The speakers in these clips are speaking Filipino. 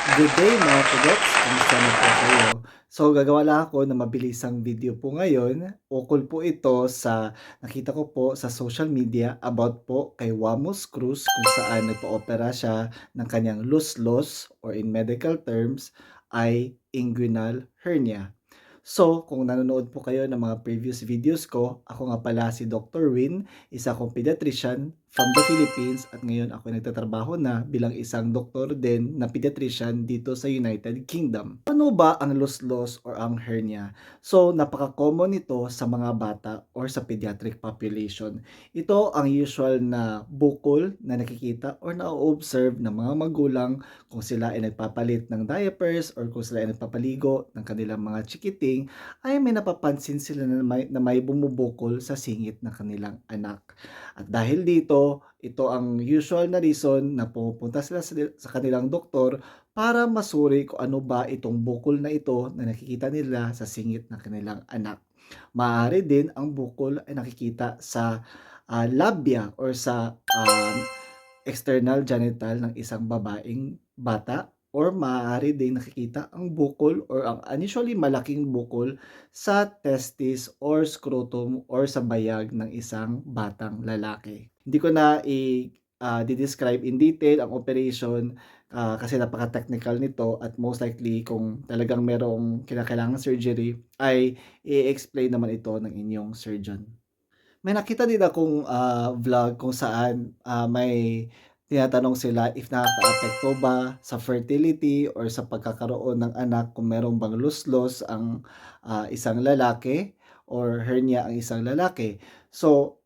Good day mga kagets, kamusta na po kayo? So gagawa lang ako ng mabilisang video po ngayon. Ukol po ito sa nakita ko po sa social media about po kay Wamos Cruz kung saan nagpa-opera siya ng kanyang loose-loss or in medical terms ay inguinal hernia. So, kung nanonood po kayo ng mga previous videos ko, ako nga pala si Dr. Win, isa akong pediatrician from the Philippines at ngayon ako nagtatrabaho na bilang isang doktor din na pediatrician dito sa United Kingdom. Ano ba ang loss-loss or ang hernia? So, napaka-common ito sa mga bata or sa pediatric population. Ito ang usual na bukol na nakikita or na-observe ng mga magulang kung sila ay nagpapalit ng diapers or kung sila ay nagpapaligo ng kanilang mga chikiting ay may napapansin sila na may, na may bumubukol sa singit ng kanilang anak. At dahil dito, ito ang usual na reason na pupunta sila sa, kanilang doktor para masuri kung ano ba itong bukol na ito na nakikita nila sa singit ng kanilang anak. Maaari din ang bukol ay nakikita sa ah, labia or sa um, external genital ng isang babaeng bata or maaari din nakikita ang bukol or ang unusually malaking bukol sa testis or scrotum or sa bayag ng isang batang lalaki. Hindi ko na i ah, di-describe in detail ang operation ah, kasi napaka-technical nito at most likely kung talagang merong kinakailangang surgery ay i-explain naman ito ng inyong surgeon. May nakita din akong ah, vlog kung saan ah, may tinatanong sila if nakakaapekto ba sa fertility or sa pagkakaroon ng anak kung merong bang loss-loss ang ah, isang lalaki or hernia ang isang lalaki. So,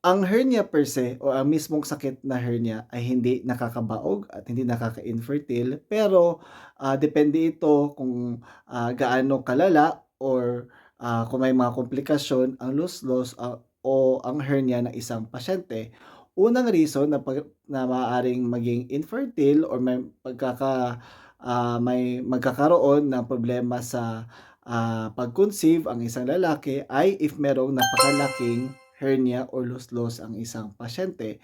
ang hernia per se o ang mismong sakit na hernia ay hindi nakakabaog at hindi nakaka-infertile pero ah, depende ito kung ah, gaano kalala or ah, kung may mga komplikasyon ang loss-loss ah, o ang hernia ng isang pasyente. Unang reason na pag na maaaring maging infertile or may pagkaka ah, may magkakaroon ng problema sa ah, pag-conceive ang isang lalaki ay if merong napakalaking hernia or loss-loss ang isang pasyente.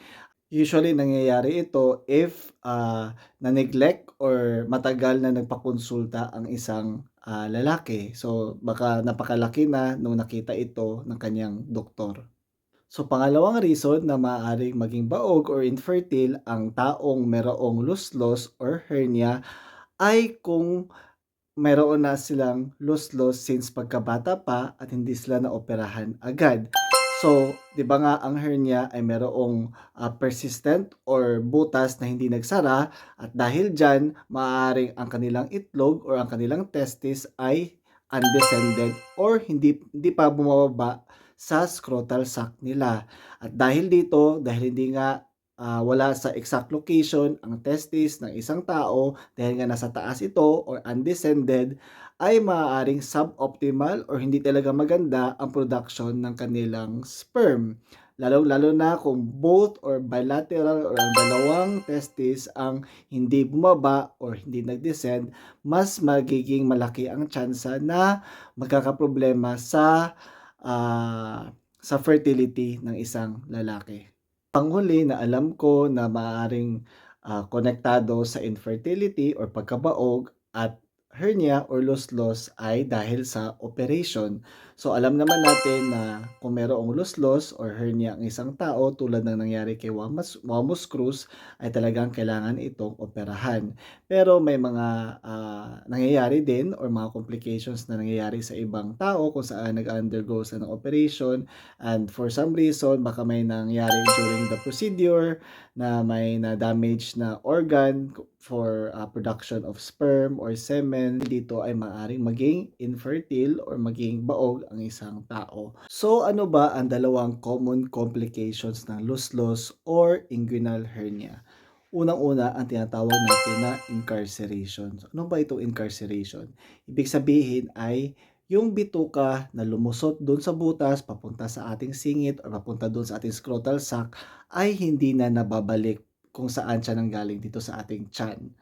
Usually nangyayari ito if ah, na-neglect or matagal na nagpakonsulta ang isang ah, lalaki. So baka napakalaki na nung nakita ito ng kanyang doktor. So pangalawang reason na maaaring maging baog or infertile ang taong merong loss-loss or hernia ay kung meron na silang loss-loss since pagkabata pa at hindi sila naoperahan agad. So, 'di ba nga ang hernia ay merong ah, persistent or butas na hindi nagsara at dahil diyan maaaring ang kanilang itlog or ang kanilang testis ay undescended or hindi hindi pa bumababa sa scrotal sac nila. At dahil dito, dahil hindi nga ah, wala sa exact location ang testis ng isang tao dahil nga nasa taas ito or undescended ay maaaring suboptimal or hindi talaga maganda ang production ng kanilang sperm. Lalo-lalo na kung both or bilateral or ang dalawang testis ang hindi bumaba or hindi nag-descend, mas magiging malaki ang tsansa na magkakaproblema sa ah, sa fertility ng isang lalaki. Panghuli na alam ko na maaaring ah, konektado sa infertility or pagkabaog at hernia or loss-loss ay dahil sa operation. So alam naman natin na kung merong loss-loss or hernia ang isang tao tulad ng nangyari kay Wamas, Wamos Cruz ay talagang kailangan itong operahan. Pero may mga ah, nangyayari din or mga complications na nangyayari sa ibang tao kung saan nag-undergo sa ng operation and for some reason baka may nangyari during the procedure na may na-damage na organ for ah, production of sperm or semen dito ay maaring maging infertile or maging baog ang isang tao. So ano ba ang dalawang common complications ng loss-loss or inguinal hernia? Unang-una ang tinatawag natin na incarceration. Ano ba itong incarceration? Ibig sabihin ay yung bituka na lumusot doon sa butas papunta sa ating singit or papunta doon sa ating scrotal sac ay hindi na nababalik kung saan siya nanggaling dito sa ating tiyan.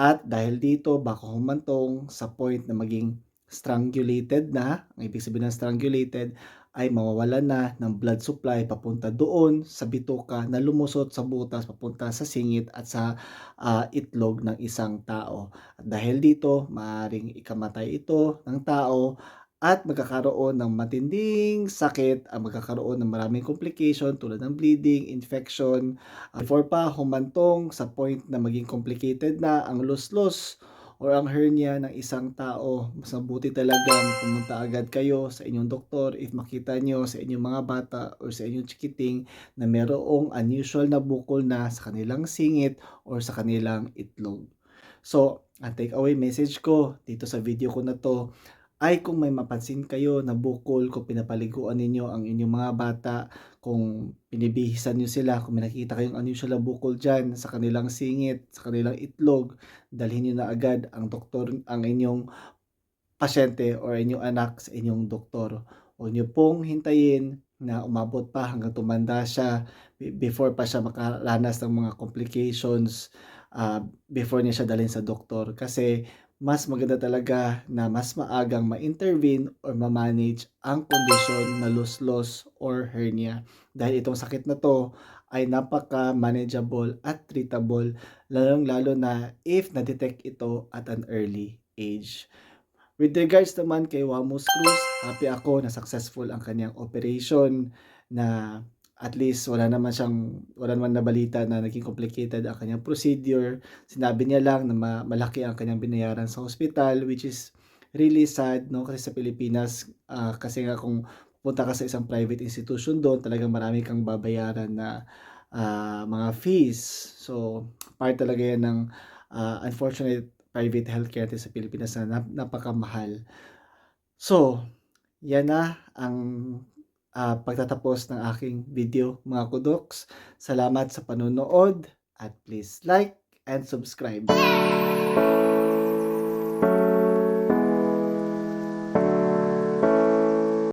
At dahil dito baka humantong sa point na maging strangulated na, ang ibig sabihin ng strangulated ay mawawalan na ng blood supply papunta doon sa bituka na lumusot sa butas papunta sa singit at sa ah, itlog ng isang tao. At dahil dito, maaaring ikamatay ito ng tao at magkakaroon ng matinding sakit, at magkakaroon ng maraming complication tulad ng bleeding, infection, ah, before pa humantong sa point na maging complicated na ang luslos or ang hernia ng isang tao. Mas mabuti talagang pumunta agad kayo sa inyong doktor if makita nyo sa inyong mga bata or sa inyong chikiting na merong unusual na bukol na sa kanilang singit or sa kanilang itlog. So, ang takeaway message ko dito sa video ko na to ay kung may mapansin kayo na bukol, kung pinapaliguan ninyo ang inyong mga bata, kung binibihisan niyo sila, kung may nakikita kayong unusual na bukol dyan sa kanilang singit, sa kanilang itlog, dalhin niyo na agad ang doktor, ang inyong pasyente or inyong anak sa inyong doktor. Huwag niyo pong hintayin na umabot pa hanggang tumanda siya be- before pa siya makaranas ng mga complications ah, before niya siya dalhin sa doktor. Kasi mas maganda talaga na mas maagang ma-intervene or ma-manage ang kondisyon na luslos or hernia. Dahil itong sakit na to ay napaka-manageable at treatable lalong-lalo na if na-detect ito at an early age. With regards naman kay Wamos Cruz, happy ako na successful ang kanyang operation na at least wala naman siyang wala naman nabalita na naging complicated ang kanyang procedure. Sinabi niya lang na ma- malaki ang kanyang binayaran sa hospital which is really sad no kasi sa Pilipinas ah, kasi nga kung pupunta ka sa isang private institution doon talagang marami kang babayaran na ah, mga fees. So part talaga yan ng ah, unfortunate private healthcare sa Pilipinas na nap- napakamahal. So, yan na ang ah, pagtatapos ng aking video mga kudoks. Salamat sa panonood at please like and subscribe.